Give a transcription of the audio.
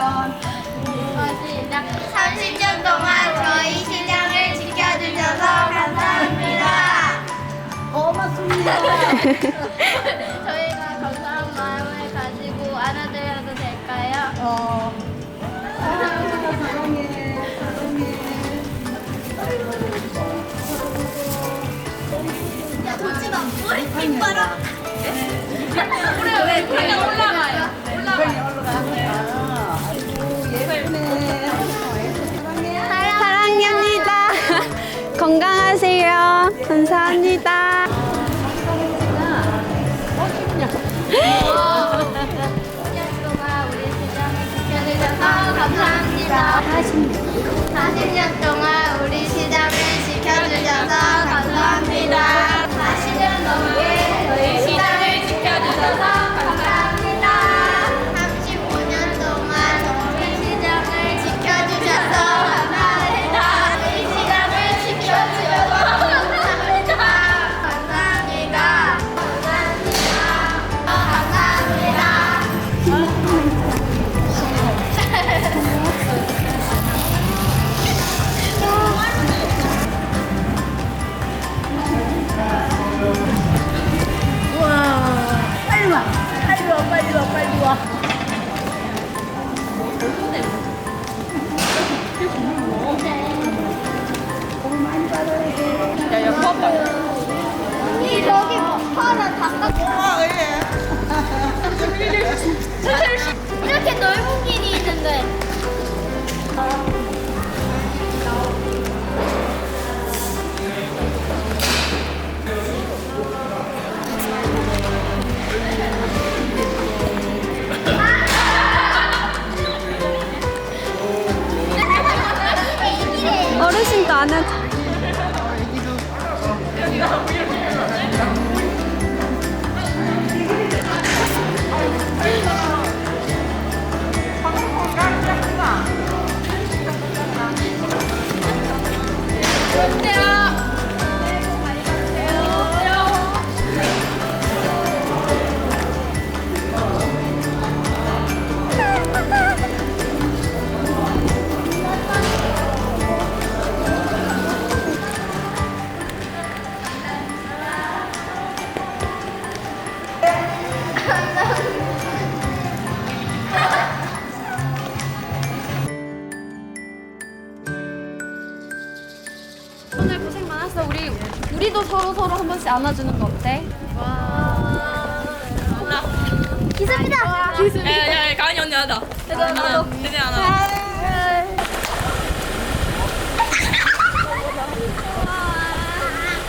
하면 무엇이냐 30년 동안 저희 시장을 지켜주셔서 감사합니다. 고맙습니다. 저희가 감사한 마음을 가지고 안아드려도 될까요? 어. 아, 사랑해, 사랑해. 야, 도지마, 머리 빗바람. 그래, 왜, 그래, 올라. 건강하세요. 감사합니다. 4년 동안 우리 시장을 지켜주셔서 감사합니다. 40년 동안 야 돼. 야, 야, 봐봐. 이 저기 파란 바깥 아, 예. 어르 오늘 고생 많았어. 우리 우리도 서로 서로 한 번씩 안아주는 거 어때? 기습이다. 기습. 야야야 가은이 언니 하자. 대단 하나. 대단 하나.